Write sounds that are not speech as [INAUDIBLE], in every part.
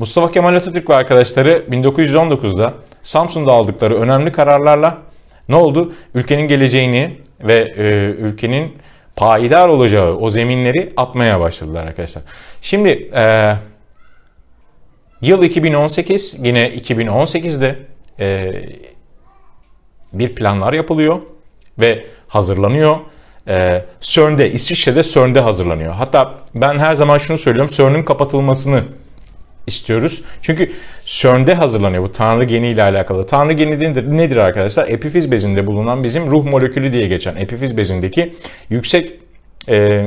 Mustafa Kemal Atatürk ve arkadaşları 1919'da Samsun'da aldıkları önemli kararlarla ne oldu? Ülkenin geleceğini ve e, ülkenin payidar olacağı o zeminleri atmaya başladılar arkadaşlar. Şimdi e, yıl 2018 yine 2018'de e, bir planlar yapılıyor ve hazırlanıyor. Ee, CERN'de, İsviçre'de CERN'de hazırlanıyor. Hatta ben her zaman şunu söylüyorum, CERN'ün kapatılmasını istiyoruz. Çünkü CERN'de hazırlanıyor bu tanrı geni ile alakalı. Tanrı geni nedir, nedir arkadaşlar? Epifiz bezinde bulunan bizim ruh molekülü diye geçen epifiz bezindeki yüksek e,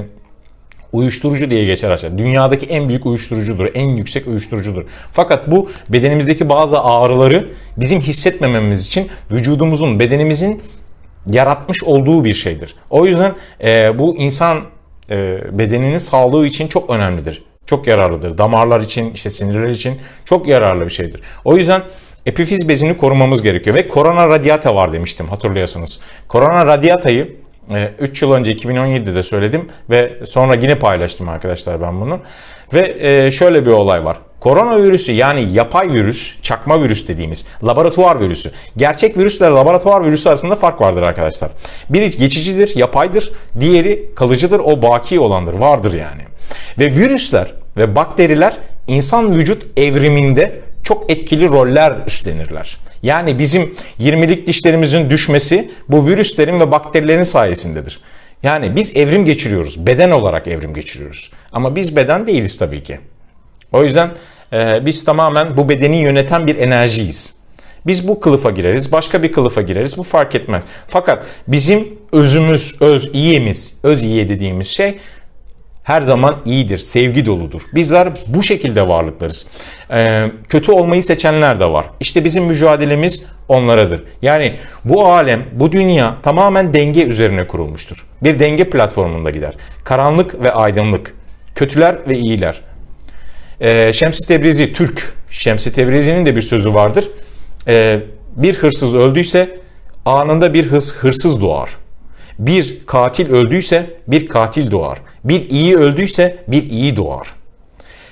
uyuşturucu diye geçer aşağı. Dünyadaki en büyük uyuşturucudur, en yüksek uyuşturucudur. Fakat bu bedenimizdeki bazı ağrıları bizim hissetmememiz için vücudumuzun, bedenimizin yaratmış olduğu bir şeydir. O yüzden e, bu insan e, bedeninin sağlığı için çok önemlidir. Çok yararlıdır. Damarlar için, işte sinirler için çok yararlı bir şeydir. O yüzden epifiz bezini korumamız gerekiyor. Ve korona radyata var demiştim hatırlıyorsanız. Korona radyatayı 3 yıl önce 2017'de söyledim ve sonra yine paylaştım arkadaşlar ben bunu. Ve e, şöyle bir olay var. Koronavirüsü yani yapay virüs, çakma virüs dediğimiz laboratuvar virüsü. Gerçek virüsle laboratuvar virüsü arasında fark vardır arkadaşlar. Biri geçicidir, yapaydır. Diğeri kalıcıdır, o baki olandır, vardır yani. Ve virüsler ve bakteriler insan vücut evriminde çok etkili roller üstlenirler. Yani bizim 20'lik dişlerimizin düşmesi bu virüslerin ve bakterilerin sayesindedir. Yani biz evrim geçiriyoruz. Beden olarak evrim geçiriyoruz. Ama biz beden değiliz tabii ki. O yüzden e, biz tamamen bu bedeni yöneten bir enerjiyiz. Biz bu kılıfa gireriz, başka bir kılıfa gireriz. Bu fark etmez. Fakat bizim özümüz, öz iyimiz, öz iyiye dediğimiz şey her zaman iyidir, sevgi doludur. Bizler bu şekilde varlıklarız. Ee, kötü olmayı seçenler de var. İşte bizim mücadelemiz onlaradır. Yani bu alem, bu dünya tamamen denge üzerine kurulmuştur. Bir denge platformunda gider. Karanlık ve aydınlık, kötüler ve iyiler. Ee, Şems-i Tebrizi Türk, Şems-i Tebrizi'nin de bir sözü vardır. Ee, bir hırsız öldüyse anında bir hırs, hırsız doğar. Bir katil öldüyse bir katil doğar. Bir iyi öldüyse bir iyi doğar.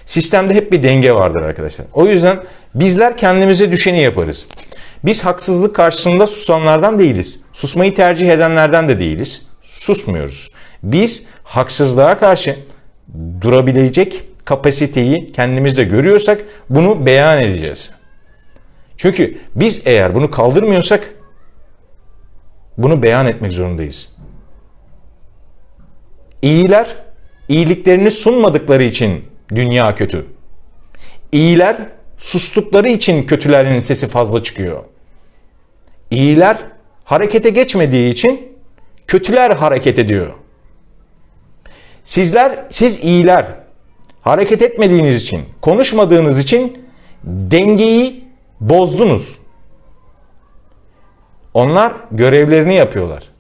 Sistemde hep bir denge vardır arkadaşlar. O yüzden bizler kendimize düşeni yaparız. Biz haksızlık karşısında susanlardan değiliz. Susmayı tercih edenlerden de değiliz. Susmuyoruz. Biz haksızlığa karşı durabilecek kapasiteyi kendimizde görüyorsak bunu beyan edeceğiz. Çünkü biz eğer bunu kaldırmıyorsak bunu beyan etmek zorundayız. İyiler iyiliklerini sunmadıkları için dünya kötü. İyiler sustukları için kötülerin sesi fazla çıkıyor. İyiler harekete geçmediği için kötüler hareket ediyor. Sizler, siz iyiler hareket etmediğiniz için, konuşmadığınız için dengeyi bozdunuz. Onlar görevlerini yapıyorlar.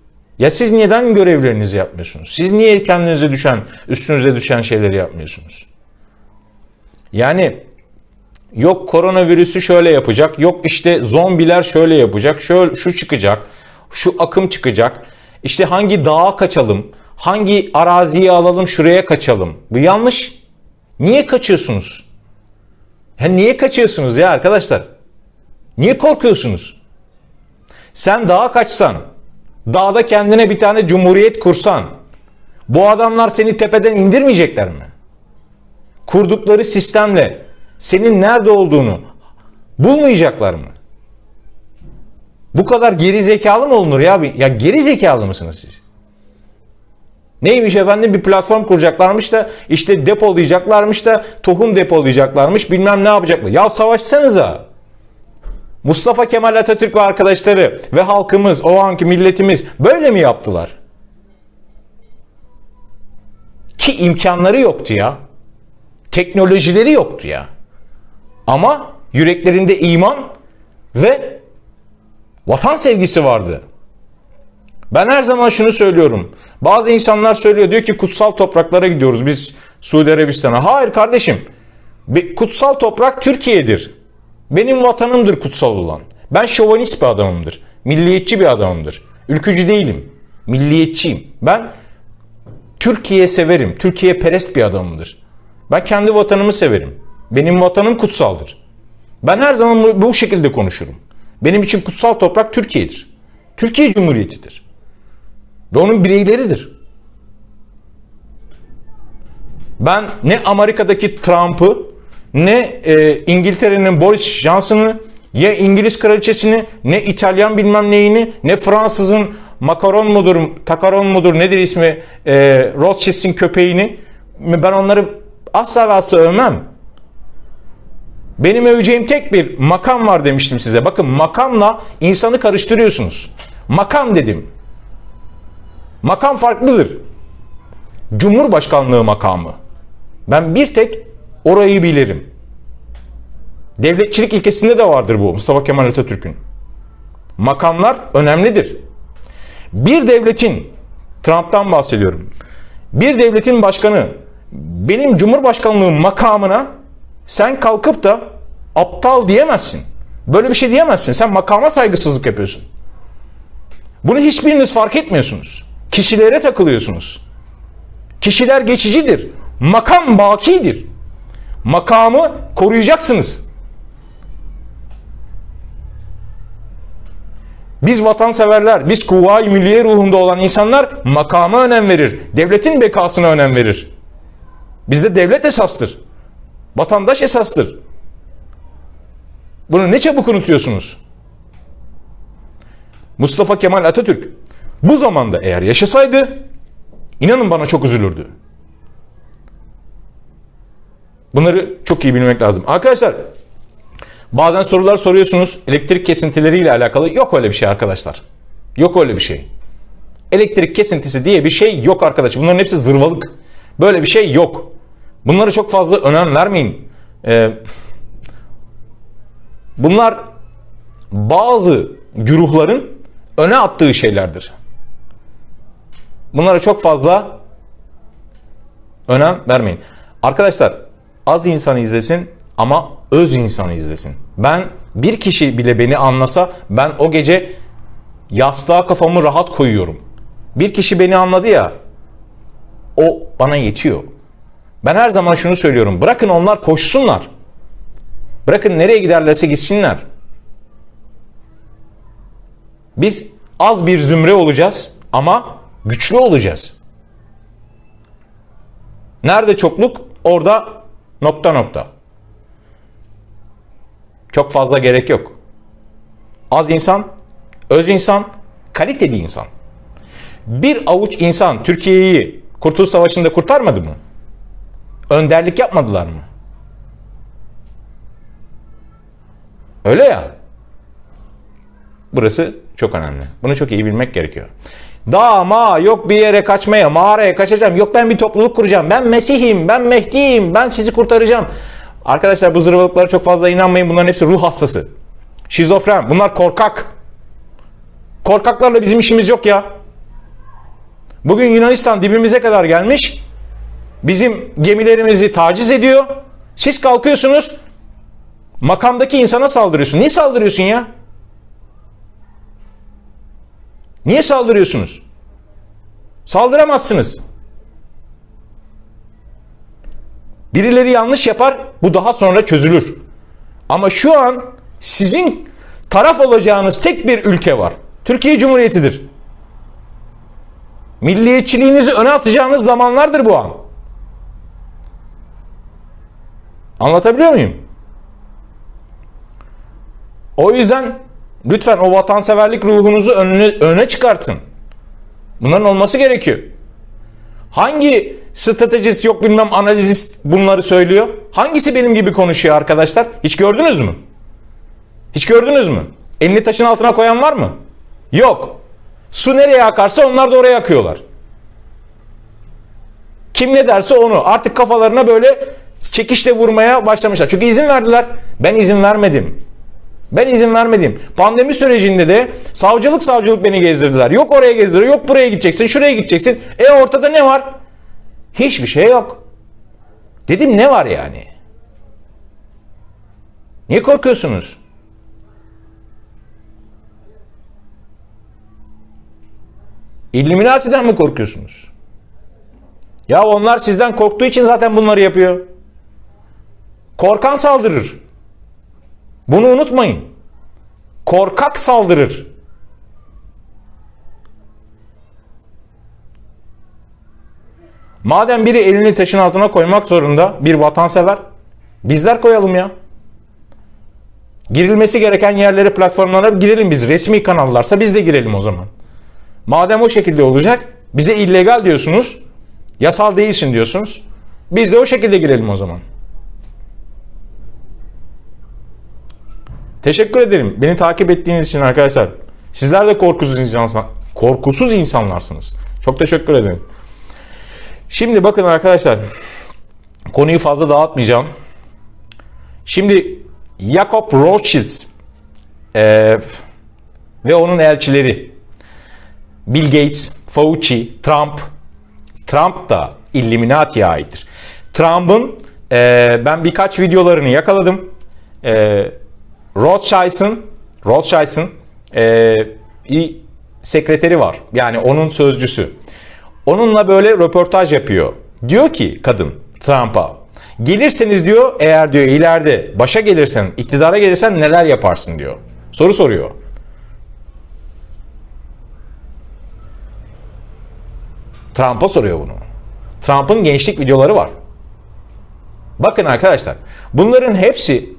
Ya siz neden görevlerinizi yapmıyorsunuz? Siz niye kendinize düşen, üstünüze düşen şeyleri yapmıyorsunuz? Yani yok koronavirüsü şöyle yapacak, yok işte zombiler şöyle yapacak, şöyle şu çıkacak, şu akım çıkacak. İşte hangi dağa kaçalım, hangi araziyi alalım, şuraya kaçalım. Bu yanlış. Niye kaçıyorsunuz? Ya niye kaçıyorsunuz ya arkadaşlar? Niye korkuyorsunuz? Sen dağa kaçsan, dağda kendine bir tane cumhuriyet kursan, bu adamlar seni tepeden indirmeyecekler mi? Kurdukları sistemle senin nerede olduğunu bulmayacaklar mı? Bu kadar geri zekalı mı olunur ya? Ya geri zekalı mısınız siz? Neymiş efendim bir platform kuracaklarmış da işte depolayacaklarmış da tohum depolayacaklarmış bilmem ne yapacaklar. Ya savaşsanıza. Mustafa Kemal Atatürk ve arkadaşları ve halkımız, o anki milletimiz böyle mi yaptılar? Ki imkanları yoktu ya. Teknolojileri yoktu ya. Ama yüreklerinde iman ve vatan sevgisi vardı. Ben her zaman şunu söylüyorum. Bazı insanlar söylüyor diyor ki kutsal topraklara gidiyoruz biz Suudi Arabistan'a. Hayır kardeşim. Kutsal toprak Türkiye'dir. Benim vatanımdır kutsal olan. Ben şovanist bir adamımdır. Milliyetçi bir adamımdır. Ülkücü değilim. Milliyetçiyim. Ben Türkiye severim. Türkiye perest bir adamımdır. Ben kendi vatanımı severim. Benim vatanım kutsaldır. Ben her zaman bu, şekilde konuşurum. Benim için kutsal toprak Türkiye'dir. Türkiye Cumhuriyeti'dir. Ve onun bireyleridir. Ben ne Amerika'daki Trump'ı ne e, İngiltere'nin Boris Johnson'ı ya İngiliz kraliçesini ne İtalyan bilmem neyini ne Fransız'ın Macaron mudur, Takaron mudur nedir ismi e, Rothschild'in köpeğini ben onları asla ve asla övmem. Benim öveceğim tek bir makam var demiştim size. Bakın makamla insanı karıştırıyorsunuz. Makam dedim. Makam farklıdır. Cumhurbaşkanlığı makamı. Ben bir tek orayı bilirim. Devletçilik ilkesinde de vardır bu Mustafa Kemal Atatürk'ün. Makamlar önemlidir. Bir devletin, Trump'tan bahsediyorum. Bir devletin başkanı benim cumhurbaşkanlığım makamına sen kalkıp da aptal diyemezsin. Böyle bir şey diyemezsin. Sen makama saygısızlık yapıyorsun. Bunu hiçbiriniz fark etmiyorsunuz. Kişilere takılıyorsunuz. Kişiler geçicidir. Makam bakidir. Makamı koruyacaksınız. Biz vatanseverler, biz kuvvayi milliye ruhunda olan insanlar makama önem verir. Devletin bekasına önem verir. Bizde devlet esastır. Vatandaş esastır. Bunu ne çabuk unutuyorsunuz? Mustafa Kemal Atatürk bu zamanda eğer yaşasaydı inanın bana çok üzülürdü. Bunları çok iyi bilmek lazım. Arkadaşlar bazen sorular soruyorsunuz elektrik kesintileriyle alakalı. Yok öyle bir şey arkadaşlar. Yok öyle bir şey. Elektrik kesintisi diye bir şey yok arkadaş. Bunların hepsi zırvalık. Böyle bir şey yok. Bunlara çok fazla önem vermeyin. Ee, bunlar bazı güruhların öne attığı şeylerdir. Bunlara çok fazla önem vermeyin. Arkadaşlar az insan izlesin ama öz insanı izlesin. Ben bir kişi bile beni anlasa ben o gece yastığa kafamı rahat koyuyorum. Bir kişi beni anladı ya o bana yetiyor. Ben her zaman şunu söylüyorum. Bırakın onlar koşsunlar. Bırakın nereye giderlerse gitsinler. Biz az bir zümre olacağız ama güçlü olacağız. Nerede çokluk? Orada nokta nokta. Çok fazla gerek yok. Az insan, öz insan, kaliteli insan. Bir avuç insan Türkiye'yi Kurtuluş Savaşı'nda kurtarmadı mı? Önderlik yapmadılar mı? Öyle ya. Burası çok önemli. Bunu çok iyi bilmek gerekiyor. Dağ, ma, yok bir yere kaçmaya, mağaraya kaçacağım. Yok ben bir topluluk kuracağım. Ben Mesih'im, ben Mehdi'yim, ben sizi kurtaracağım. Arkadaşlar bu zırvalıklara çok fazla inanmayın. Bunların hepsi ruh hastası. Şizofren. Bunlar korkak. Korkaklarla bizim işimiz yok ya. Bugün Yunanistan dibimize kadar gelmiş. Bizim gemilerimizi taciz ediyor. Siz kalkıyorsunuz makamdaki insana saldırıyorsun. Niye saldırıyorsun ya? Niye saldırıyorsunuz? Saldıramazsınız. Birileri yanlış yapar, bu daha sonra çözülür. Ama şu an sizin taraf olacağınız tek bir ülke var. Türkiye Cumhuriyeti'dir. Milliyetçiliğinizi öne atacağınız zamanlardır bu an. Anlatabiliyor muyum? O yüzden lütfen o vatanseverlik ruhunuzu önüne, öne çıkartın. Bunların olması gerekiyor. Hangi stratejist yok bilmem analizist bunları söylüyor? Hangisi benim gibi konuşuyor arkadaşlar? Hiç gördünüz mü? Hiç gördünüz mü? Elini taşın altına koyan var mı? Yok. Su nereye akarsa onlar da oraya akıyorlar. Kim ne derse onu. Artık kafalarına böyle çekişle vurmaya başlamışlar. Çünkü izin verdiler. Ben izin vermedim. Ben izin vermedim. Pandemi sürecinde de savcılık savcılık beni gezdirdiler. Yok oraya gezdiriyor, yok buraya gideceksin, şuraya gideceksin. E ortada ne var? Hiçbir şey yok. Dedim ne var yani? Niye korkuyorsunuz? İlluminati'den mi korkuyorsunuz? Ya onlar sizden korktuğu için zaten bunları yapıyor. Korkan saldırır. Bunu unutmayın. Korkak saldırır. Madem biri elini taşın altına koymak zorunda bir vatansever, bizler koyalım ya. Girilmesi gereken yerlere, platformlara girelim biz. Resmi kanallarsa biz de girelim o zaman. Madem o şekilde olacak, bize illegal diyorsunuz, yasal değilsin diyorsunuz. Biz de o şekilde girelim o zaman. Teşekkür ederim. Beni takip ettiğiniz için arkadaşlar. Sizler de korkusuz insanlar, korkusuz insanlarsınız. Çok teşekkür ederim. Şimdi bakın arkadaşlar. Konuyu fazla dağıtmayacağım. Şimdi Jacob Rothschild eee, ve onun elçileri Bill Gates, Fauci, Trump Trump da Illuminati'ye aittir. Trump'ın eee, ben birkaç videolarını yakaladım. Eee Rothschild'ın Rothschild'ın bir sekreteri var. Yani onun sözcüsü. Onunla böyle röportaj yapıyor. Diyor ki kadın Trump'a gelirseniz diyor eğer diyor ileride başa gelirsen iktidara gelirsen neler yaparsın diyor. Soru soruyor. Trump'a soruyor bunu. Trump'ın gençlik videoları var. Bakın arkadaşlar bunların hepsi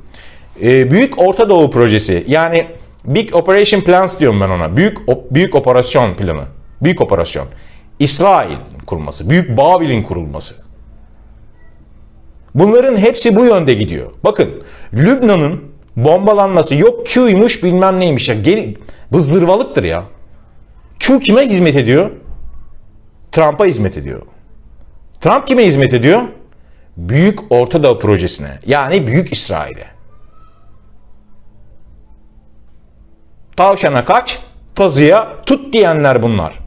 e, Büyük Orta Doğu projesi. Yani Big Operation Plans diyorum ben ona. Büyük büyük operasyon planı. Büyük operasyon. İsrail kurulması, Büyük Babil'in kurulması. Bunların hepsi bu yönde gidiyor. Bakın Lübnan'ın bombalanması yok Q'ymuş bilmem neymiş ya. Geri, bu zırvalıktır ya. Q kime hizmet ediyor? Trump'a hizmet ediyor. Trump kime hizmet ediyor? Büyük Orta Doğu projesine. Yani Büyük İsrail'e. Tavşana kaç, tazıya tut diyenler bunlar.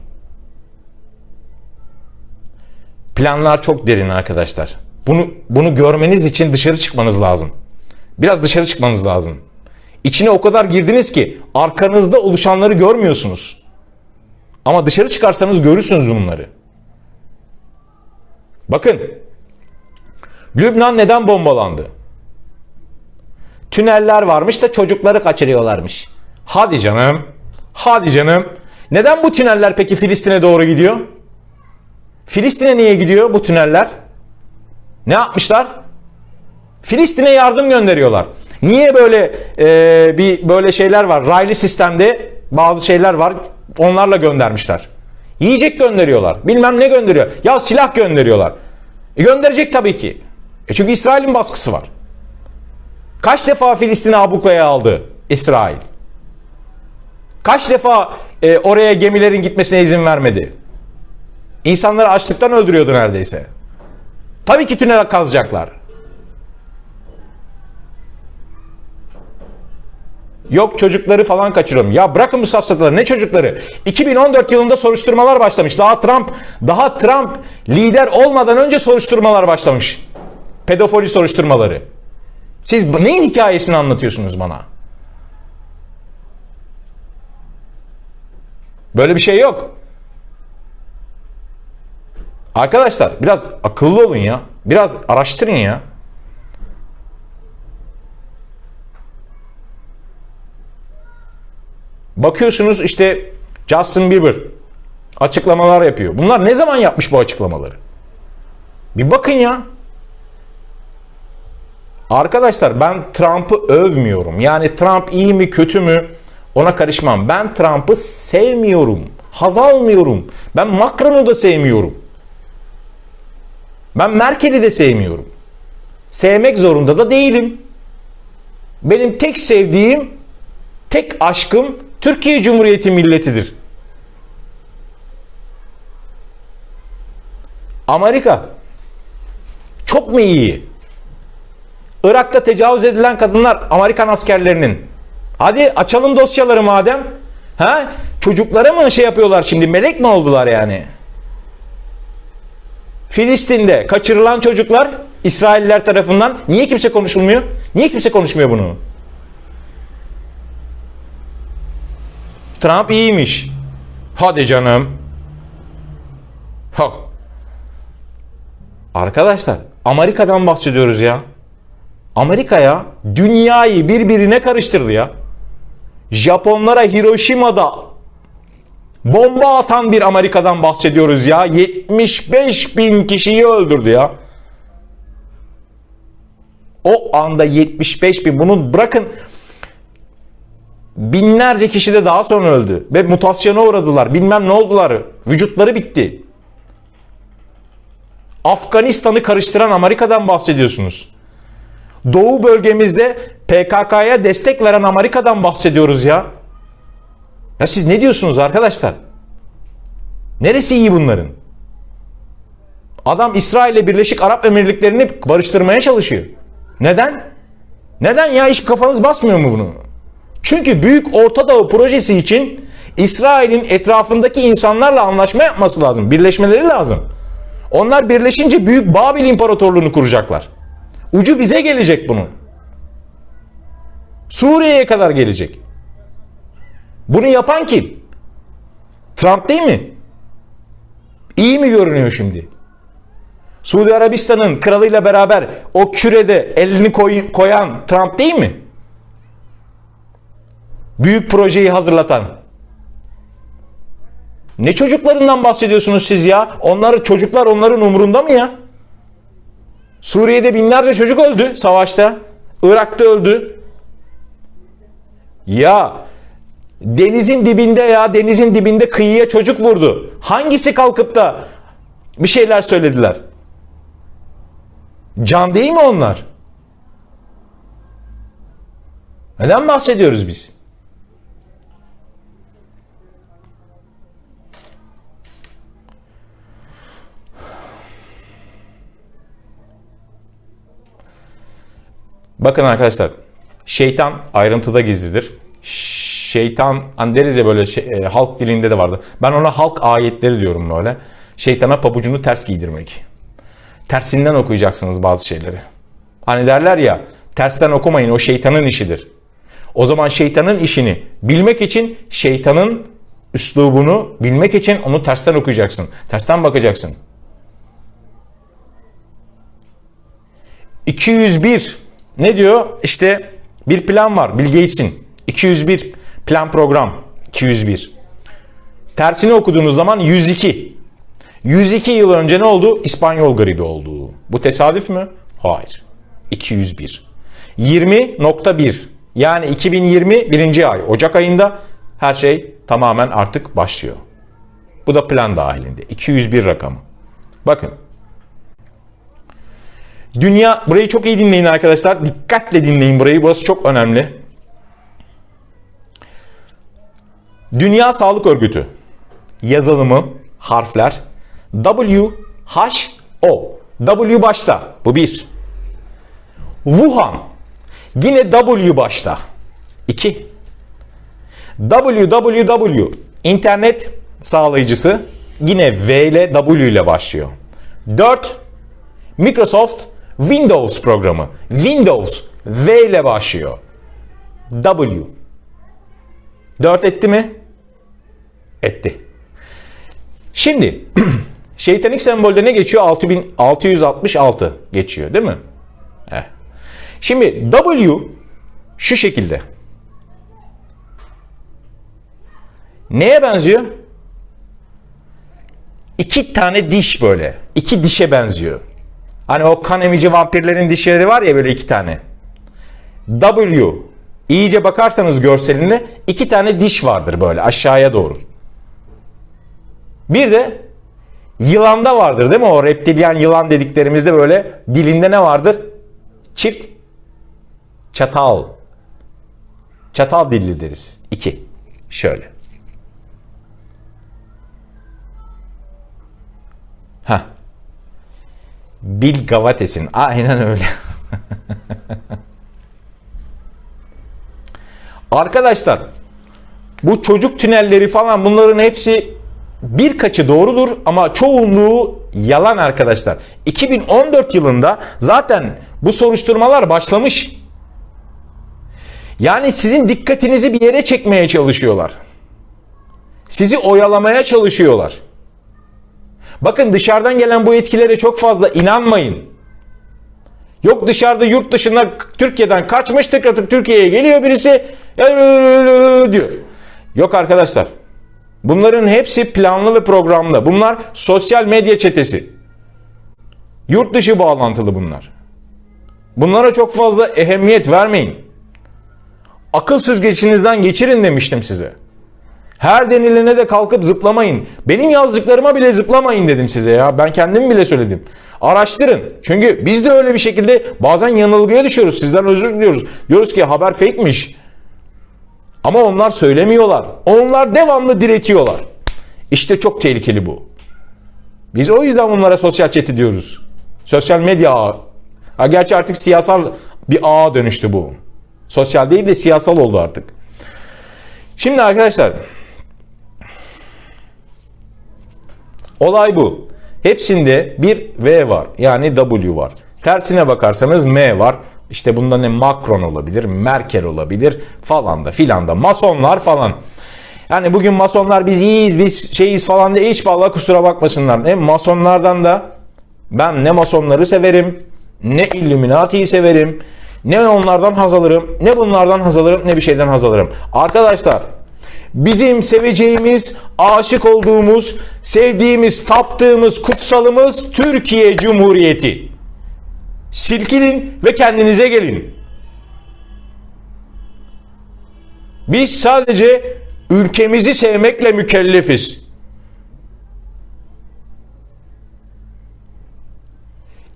Planlar çok derin arkadaşlar. Bunu bunu görmeniz için dışarı çıkmanız lazım. Biraz dışarı çıkmanız lazım. İçine o kadar girdiniz ki arkanızda oluşanları görmüyorsunuz. Ama dışarı çıkarsanız görürsünüz bunları. Bakın. Lübnan neden bombalandı? Tüneller varmış da çocukları kaçırıyorlarmış. Hadi canım. Hadi canım. Neden bu tüneller peki Filistin'e doğru gidiyor? Filistin'e niye gidiyor bu tüneller? Ne yapmışlar? Filistin'e yardım gönderiyorlar. Niye böyle e, bir böyle şeyler var? Raylı sistemde bazı şeyler var. Onlarla göndermişler. Yiyecek gönderiyorlar. Bilmem ne gönderiyor. Ya silah gönderiyorlar. E, gönderecek tabii ki. E çünkü İsrail'in baskısı var. Kaç defa Filistin'i ablukaya aldı İsrail? Kaç defa e, oraya gemilerin gitmesine izin vermedi? İnsanları açlıktan öldürüyordu neredeyse. Tabii ki tünel kazacaklar. Yok çocukları falan kaçırıyorum. Ya bırakın bu safsataları. Ne çocukları? 2014 yılında soruşturmalar başlamış. Daha Trump, daha Trump lider olmadan önce soruşturmalar başlamış. Pedofili soruşturmaları. Siz neyin hikayesini anlatıyorsunuz bana? Böyle bir şey yok. Arkadaşlar biraz akıllı olun ya. Biraz araştırın ya. Bakıyorsunuz işte Justin Bieber açıklamalar yapıyor. Bunlar ne zaman yapmış bu açıklamaları? Bir bakın ya. Arkadaşlar ben Trump'ı övmüyorum. Yani Trump iyi mi kötü mü ona karışmam. Ben Trump'ı sevmiyorum. Haz almıyorum. Ben Macron'u da sevmiyorum. Ben Merkel'i de sevmiyorum. Sevmek zorunda da değilim. Benim tek sevdiğim, tek aşkım Türkiye Cumhuriyeti milletidir. Amerika çok mu iyi? Irak'ta tecavüz edilen kadınlar Amerikan askerlerinin. Hadi açalım dosyaları madem. Ha? Çocuklara mı şey yapıyorlar şimdi? Melek mi oldular yani? Filistin'de kaçırılan çocuklar İsrailler tarafından niye kimse konuşulmuyor? Niye kimse konuşmuyor bunu? Trump iyiymiş. Hadi canım. Ha. Arkadaşlar Amerika'dan bahsediyoruz ya. Amerika'ya dünyayı birbirine karıştırdı ya. Japonlara Hiroşima'da bomba atan bir Amerika'dan bahsediyoruz ya. 75 bin kişiyi öldürdü ya. O anda 75 bin. Bunu bırakın binlerce kişi de daha sonra öldü. Ve mutasyona uğradılar. Bilmem ne oldular. Vücutları bitti. Afganistan'ı karıştıran Amerika'dan bahsediyorsunuz. Doğu bölgemizde PKK'ya destek veren Amerika'dan bahsediyoruz ya. Ya siz ne diyorsunuz arkadaşlar? Neresi iyi bunların? Adam İsrail ile Birleşik Arap Emirlikleri'ni barıştırmaya çalışıyor. Neden? Neden ya hiç kafanız basmıyor mu bunu? Çünkü Büyük Orta Doğu projesi için İsrail'in etrafındaki insanlarla anlaşma yapması lazım. Birleşmeleri lazım. Onlar birleşince Büyük Babil İmparatorluğunu kuracaklar. Ucu bize gelecek bunun. Suriye'ye kadar gelecek. Bunu yapan kim? Trump değil mi? İyi mi görünüyor şimdi? Suudi Arabistan'ın kralıyla beraber o kürede elini koy, koyan Trump değil mi? Büyük projeyi hazırlatan. Ne çocuklarından bahsediyorsunuz siz ya? Onları çocuklar onların umurunda mı ya? Suriye'de binlerce çocuk öldü savaşta. Irak'ta öldü. Ya denizin dibinde ya denizin dibinde kıyıya çocuk vurdu. Hangisi kalkıp da bir şeyler söylediler? Can değil mi onlar? Neden bahsediyoruz biz? Bakın arkadaşlar, şeytan ayrıntıda gizlidir. Şeytan, hani deriz ya böyle şey, e, halk dilinde de vardı. Ben ona halk ayetleri diyorum böyle. Şeytana pabucunu ters giydirmek. Tersinden okuyacaksınız bazı şeyleri. Hani derler ya, tersten okumayın o şeytanın işidir. O zaman şeytanın işini bilmek için şeytanın üslubunu bilmek için onu tersten okuyacaksın. Tersten bakacaksın. 201 ne diyor? İşte bir plan var Bill Gates'in. 201 plan program 201. Tersini okuduğunuz zaman 102. 102 yıl önce ne oldu? İspanyol gribi oldu. Bu tesadüf mü? Hayır. 201. 20.1 yani 2020 birinci ay Ocak ayında her şey tamamen artık başlıyor. Bu da plan dahilinde. 201 rakamı. Bakın. Dünya, burayı çok iyi dinleyin arkadaşlar. Dikkatle dinleyin burayı. Burası çok önemli. Dünya Sağlık Örgütü. Yazılımı, harfler. W, H, O. W başta. Bu bir. Wuhan. Yine W başta. 2. www internet sağlayıcısı yine V ile W ile başlıyor. 4. Microsoft Windows programı. Windows V ile başlıyor. W. 4 etti mi? Etti. Şimdi [CLEARS THROAT] şeytanik sembolde ne geçiyor? 6666 geçiyor değil mi? Evet. Şimdi W şu şekilde. Neye benziyor? İki tane diş böyle. İki dişe benziyor. Hani o kan emici vampirlerin dişleri var ya böyle iki tane. W. İyice bakarsanız görseline iki tane diş vardır böyle aşağıya doğru. Bir de yılanda vardır değil mi? O reptilyan yılan dediklerimizde böyle dilinde ne vardır? Çift çatal. Çatal dilli deriz. İki. Şöyle. Bill Gavates'in. Aynen öyle. Arkadaşlar bu çocuk tünelleri falan bunların hepsi birkaçı doğrudur ama çoğunluğu yalan arkadaşlar. 2014 yılında zaten bu soruşturmalar başlamış. Yani sizin dikkatinizi bir yere çekmeye çalışıyorlar. Sizi oyalamaya çalışıyorlar. Bakın dışarıdan gelen bu etkilere çok fazla inanmayın. Yok dışarıda yurt dışında Türkiye'den kaçmış tekrar Türkiye'ye geliyor birisi diyor. Yok arkadaşlar. Bunların hepsi planlı ve programlı. Bunlar sosyal medya çetesi. Yurt dışı bağlantılı bunlar. Bunlara çok fazla ehemmiyet vermeyin. Akıl süzgeçinizden geçirin demiştim size. Her denilene de kalkıp zıplamayın. Benim yazdıklarıma bile zıplamayın dedim size ya. Ben kendim bile söyledim. Araştırın. Çünkü biz de öyle bir şekilde bazen yanılgıya düşüyoruz. Sizden özür diliyoruz. Diyoruz ki haber fake'miş. Ama onlar söylemiyorlar. Onlar devamlı diretiyorlar. İşte çok tehlikeli bu. Biz o yüzden bunlara sosyal chat diyoruz. Sosyal medya ağı. Ha, gerçi artık siyasal bir ağa dönüştü bu. Sosyal değil de siyasal oldu artık. Şimdi arkadaşlar olay bu. Hepsinde bir V var. Yani W var. Tersine bakarsanız M var. İşte bunda ne Macron olabilir, Merkel olabilir falan da filan da. Masonlar falan. Yani bugün masonlar biz iyiyiz, biz şeyiz falan diye hiç vallahi kusura bakmasınlar. Hem masonlardan da ben ne masonları severim, ne Illuminati'yi severim, ne onlardan haz alırım, ne bunlardan haz alırım, ne bir şeyden haz alırım. Arkadaşlar bizim seveceğimiz, aşık olduğumuz, sevdiğimiz, taptığımız, kutsalımız Türkiye Cumhuriyeti. Silkinin ve kendinize gelin. Biz sadece ülkemizi sevmekle mükellefiz.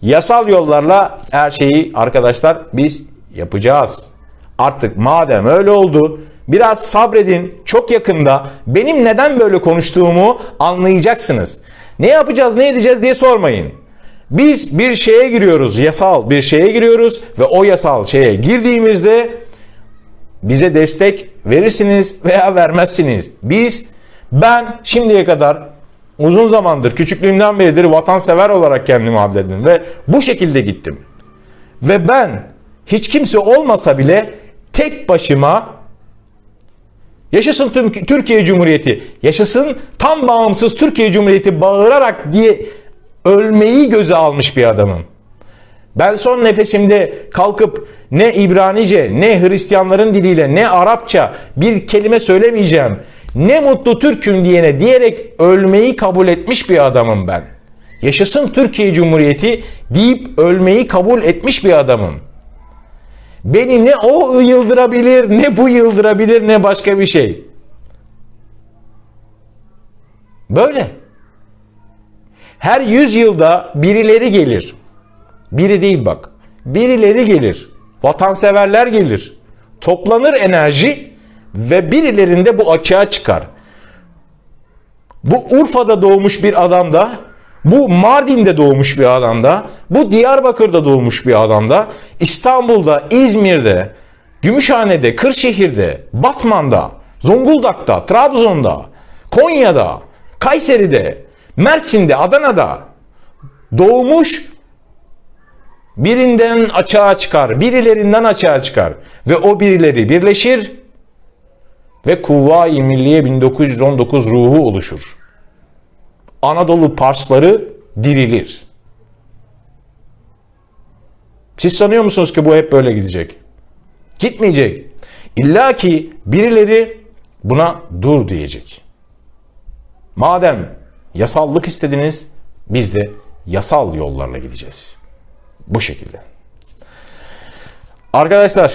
Yasal yollarla her şeyi arkadaşlar biz yapacağız. Artık madem öyle oldu biraz sabredin çok yakında benim neden böyle konuştuğumu anlayacaksınız. Ne yapacağız ne edeceğiz diye sormayın. Biz bir şeye giriyoruz, yasal bir şeye giriyoruz ve o yasal şeye girdiğimizde bize destek verirsiniz veya vermezsiniz. Biz, ben şimdiye kadar uzun zamandır, küçüklüğümden beridir vatansever olarak kendimi adledim ve bu şekilde gittim. Ve ben hiç kimse olmasa bile tek başıma yaşasın tüm Türkiye Cumhuriyeti, yaşasın tam bağımsız Türkiye Cumhuriyeti bağırarak diye ölmeyi göze almış bir adamım. Ben son nefesimde kalkıp ne İbranice, ne Hristiyanların diliyle, ne Arapça bir kelime söylemeyeceğim. Ne mutlu Türk'üm diyene diyerek ölmeyi kabul etmiş bir adamım ben. Yaşasın Türkiye Cumhuriyeti deyip ölmeyi kabul etmiş bir adamım. Beni ne o yıldırabilir, ne bu yıldırabilir, ne başka bir şey. Böyle. Her yüz yılda birileri gelir. Biri değil bak. Birileri gelir. Vatanseverler gelir. Toplanır enerji ve birilerinde bu açığa çıkar. Bu Urfa'da doğmuş bir adamda, bu Mardin'de doğmuş bir adamda, bu Diyarbakır'da doğmuş bir adamda, İstanbul'da, İzmir'de, Gümüşhane'de, Kırşehir'de, Batman'da, Zonguldak'ta, Trabzon'da, Konya'da, Kayseri'de, Mersin'de, Adana'da doğmuş birinden açığa çıkar, birilerinden açığa çıkar ve o birileri birleşir ve Kuvvayi Milliye 1919 ruhu oluşur. Anadolu Parsları dirilir. Siz sanıyor musunuz ki bu hep böyle gidecek? Gitmeyecek. İlla ki birileri buna dur diyecek. Madem yasallık istediniz, biz de yasal yollarla gideceğiz. Bu şekilde. Arkadaşlar,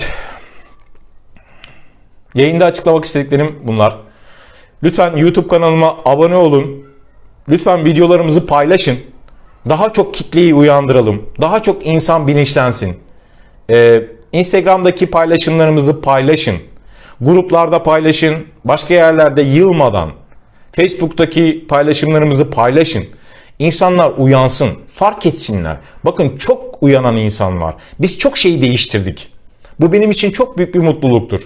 yayında açıklamak istediklerim bunlar. Lütfen YouTube kanalıma abone olun. Lütfen videolarımızı paylaşın. Daha çok kitleyi uyandıralım. Daha çok insan bilinçlensin. Ee, Instagram'daki paylaşımlarımızı paylaşın. Gruplarda paylaşın. Başka yerlerde yılmadan. Facebook'taki paylaşımlarımızı paylaşın. İnsanlar uyansın, fark etsinler. Bakın çok uyanan insan var. Biz çok şeyi değiştirdik. Bu benim için çok büyük bir mutluluktur.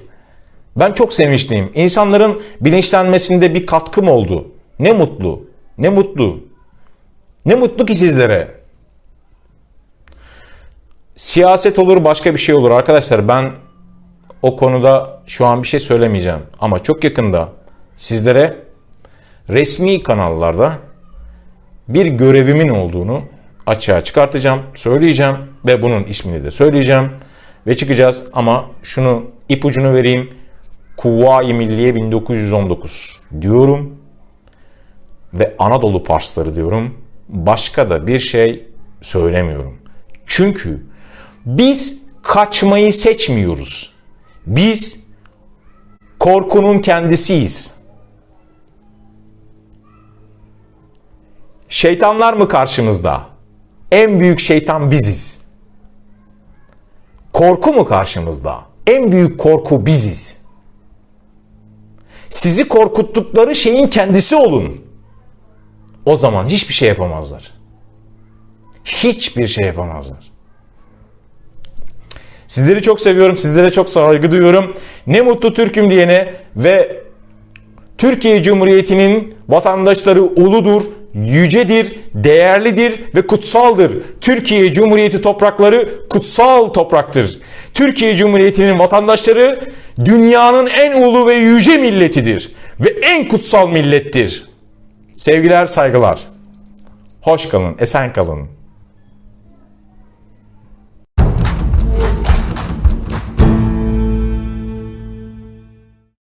Ben çok sevinçliyim. İnsanların bilinçlenmesinde bir katkım oldu. Ne mutlu. Ne mutlu. Ne mutlu ki sizlere. Siyaset olur başka bir şey olur. Arkadaşlar ben o konuda şu an bir şey söylemeyeceğim. Ama çok yakında sizlere resmi kanallarda bir görevimin olduğunu açığa çıkartacağım, söyleyeceğim ve bunun ismini de söyleyeceğim ve çıkacağız ama şunu ipucunu vereyim. Kuvayi Milliye 1919 diyorum ve Anadolu Parsları diyorum. Başka da bir şey söylemiyorum. Çünkü biz kaçmayı seçmiyoruz. Biz korkunun kendisiyiz. Şeytanlar mı karşımızda? En büyük şeytan biziz. Korku mu karşımızda? En büyük korku biziz. Sizi korkuttukları şeyin kendisi olun. O zaman hiçbir şey yapamazlar. Hiçbir şey yapamazlar. Sizleri çok seviyorum, sizlere çok saygı duyuyorum. Ne mutlu Türk'üm diyene ve Türkiye Cumhuriyeti'nin vatandaşları uludur, yücedir, değerlidir ve kutsaldır. Türkiye Cumhuriyeti toprakları kutsal topraktır. Türkiye Cumhuriyeti'nin vatandaşları dünyanın en ulu ve yüce milletidir ve en kutsal millettir. Sevgiler, saygılar. Hoş kalın, esen kalın.